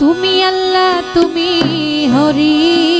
তুমি আল্লাহ তুমি হরি।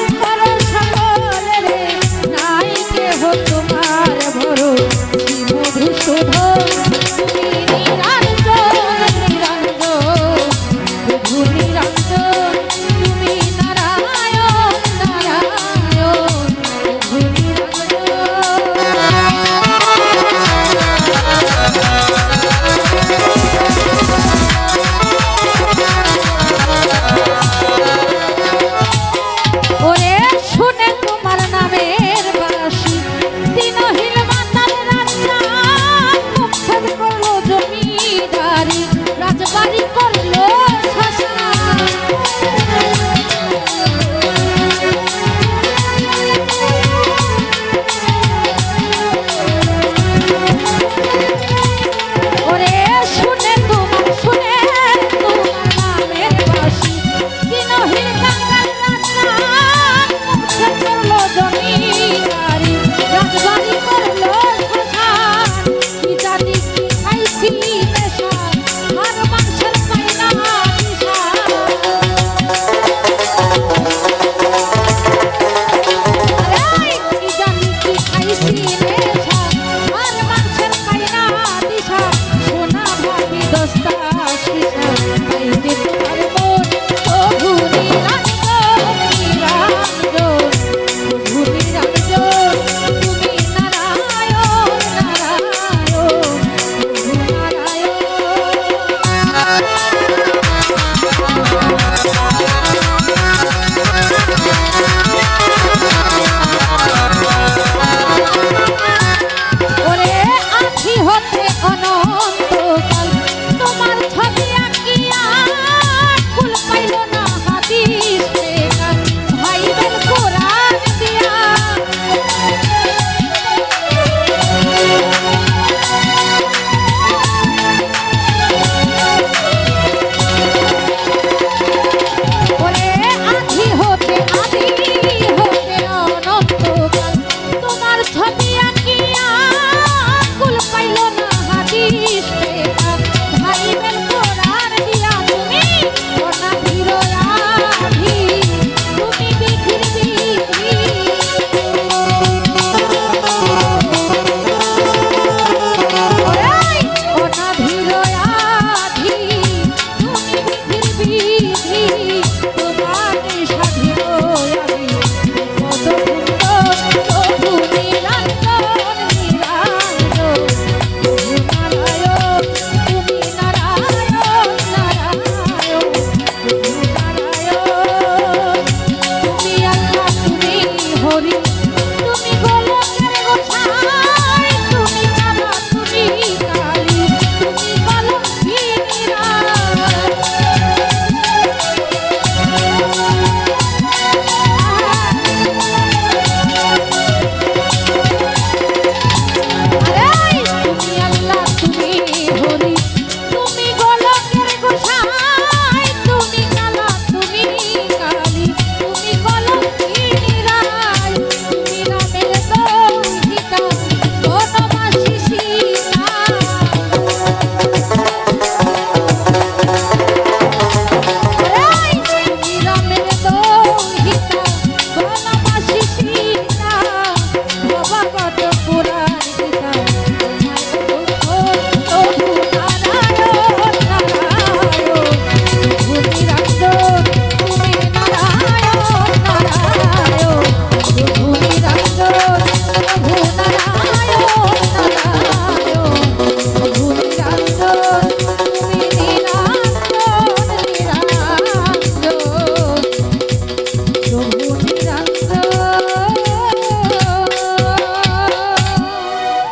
হতিয়া কি আকুল পাইল না হাদিস।